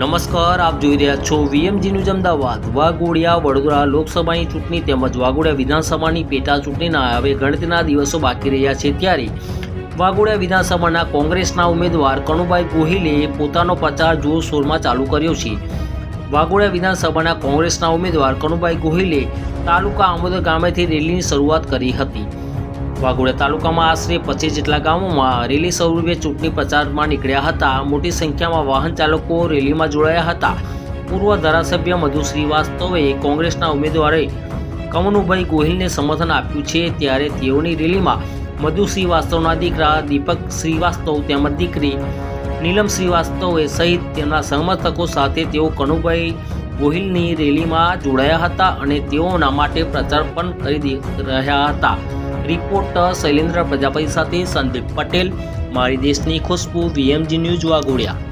નમસ્કાર, આપ જોઈ રહ્યા છો વીએમજી ન્યૂઝ અમદાવાદ. વાઘોડિયા, વડોદરા લોકસભાની ચૂંટણી તેમજ વાઘોડિયા વિધાનસભાની પેટા ચૂંટણીના હવે ગણતરીના દિવસો બાકી રહ્યા છે ત્યારે વાઘોડિયા વિધાનસભાના કોંગ્રેસના ઉમેદવાર કણુભાઈ ગોહિલે પોતાનો પ્રચાર જોરશોરમાં ચાલુ કર્યો છે. વાઘોડિયા વિધાનસભાના કોંગ્રેસના ઉમેદવાર કણુભાઈ ગોહિલે તાલુકા આમોદર ગામેથી રેલીની શરૂઆત કરી હતી. વાઘોડિયા તાલુકામાં આશરે પચીસ જેટલા ગામોમાં રેલી સ્વરૂપે ચૂંટણી પ્રચારમાં નીકળ્યા હતા. મોટી સંખ્યામાં વાહન ચાલકો રેલીમાં જોડાયા હતા. પૂર્વ ધારાસભ્ય મધુ શ્રીવાસ્તવે કોંગ્રેસના ઉમેદવારે કમનુભાઈ ગોહિલને સમર્થન આપ્યું છે. ત્યારે તેઓની રેલીમાં મધુ શ્રીવાસ્તવના દીકરા દીપક શ્રીવાસ્તવ તેમજ દીકરી નીલમ શ્રીવાસ્તવે સહિત તેમના સમર્થકો સાથે તેઓ કનુભાઈ ગોહિલની રેલીમાં જોડાયા હતા અને તેઓના માટે પ્રચાર પણ કરી રહ્યા હતા. રિપોર્ટર શૈલેન્દ્ર પ્રજાપતિ સાથે સંદીપ પટેલ, મારી દેશની ખુશ્બુ, વીએમજી ન્યૂઝ વાઘોડિયા.